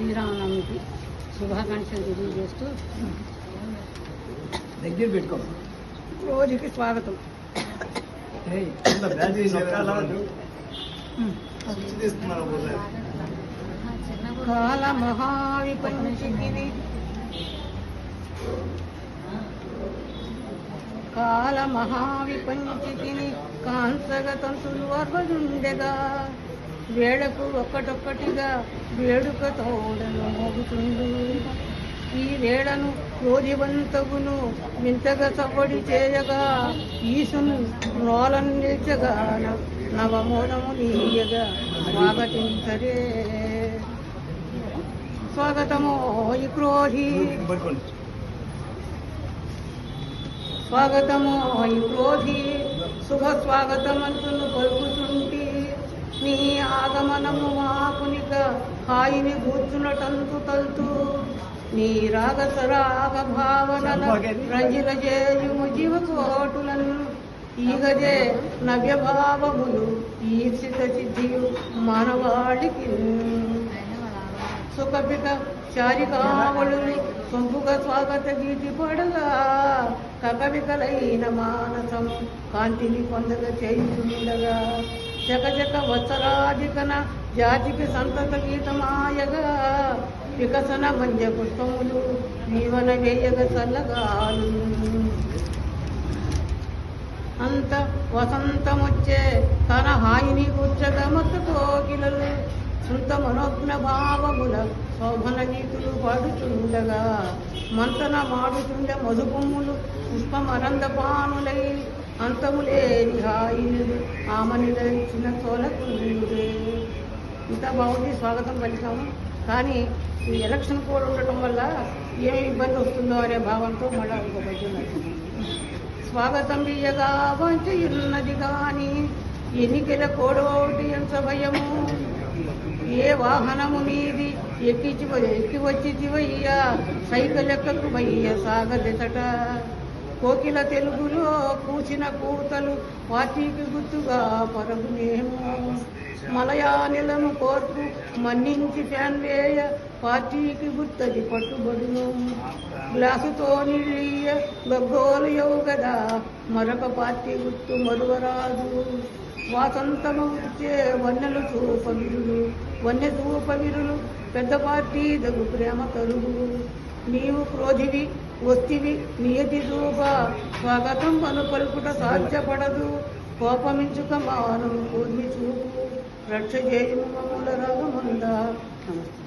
శ్రీరామనవమికి శుభాకాంక్షలు తెలియజేస్తూ దగ్గర పెట్టుకో రోజుకి స్వాగతం? కాల మహావిపంచికిని కాల మహావిపంచికిని కాంసగ తంతులు అర్వదుండెగా వేళకు ఒక్కటొక్కటిగా వేడుక తోడను మోగుతుండు. ఈ వేళను క్రోధివంతగును వింతగా సవ్వడి చేయగా ఈసును రోలను నిల్చగా నవమోదము నీయగా స్వాగతించరే. స్వాగతము ఈ స్వాగతము ఈ క్రోధి శుభ స్వాగతమంతును పలుకుతుంటి నీ ఆగమనము మాకునిక హాయిని కూర్చున్నటంతు తల్తు. నీ రాగ రాగ భావనల రంజిరజేయుము జీవకోటులను. ఈగజే నవ్యభావములు ఈర్షిత సిద్ధియు మనవాళికి. సుఖపిక చారికావళుని సొంపుగ స్వాగత గీతి పడగా కకవికలైన మానసం కాంతిని పొందగ చేయుచుండగా. శకశక వత్సరాధికన జాతికి సంతత గీతమాయగా వికసన మంజ పుష్పములు జీవన వేయగ చల్లగాలు అంత వసంతమొచ్చే తన హాయిని కూర్చక మత్తు కోకిలలు సొంత మనోజ్ఞ భావముల శోభన గీతులు పాడుచుండగా మంతన మాడుచుండ మధుపొమ్ములు పుష్పమరంద పానులై అంతములేని హాయిలు ఆమెను చిన్న తోలకు ఇంత బాగుంది స్వాగతం పలికాము. కానీ ఈ ఎలక్షన్ కోడ్ ఉండటం వల్ల ఏం ఇబ్బంది వస్తుందో అనే భావంతో మళ్ళీ ఇంకో స్వాగతం బియ్యగా వంచున్నది కానీ ఎన్నికల కోడోటి ఎంత భయము. ఏ వాహనము నీది ఎక్కిచి ఎక్కి వచ్చి వయ్యా సైకిల్ ఎక్కకు భయ్య సాగదెతట. కోకిల తెలుగులో కూచిన కూతలు పార్టీకి గుర్తుగా పరుగునేమో. మలయానిలను కోర్పు మన్నించి ఫ్యాన్ వేయ పార్టీకి గుర్తది పట్టుబడును. గ్లాసుతో నిలియ గగ్గోలు కదా మరొక పార్టీ గుర్తు మరువరాదు. స్వాతంత్రము వచ్చే వన్నెలు చూపవిరులు వన్నె చూపవిరులు పెద్ద పార్టీ దగు ప్రేమ కరుగు నీవు క్రోధివి వస్తివి నియతి రూప స్వాగతం అను పలుకుట సాధ్యపడదు. కోపమించుక మాను కూర్మి చూపు. రక్ష చేయుము మమ్ముల రాగమంద? నమస్తే.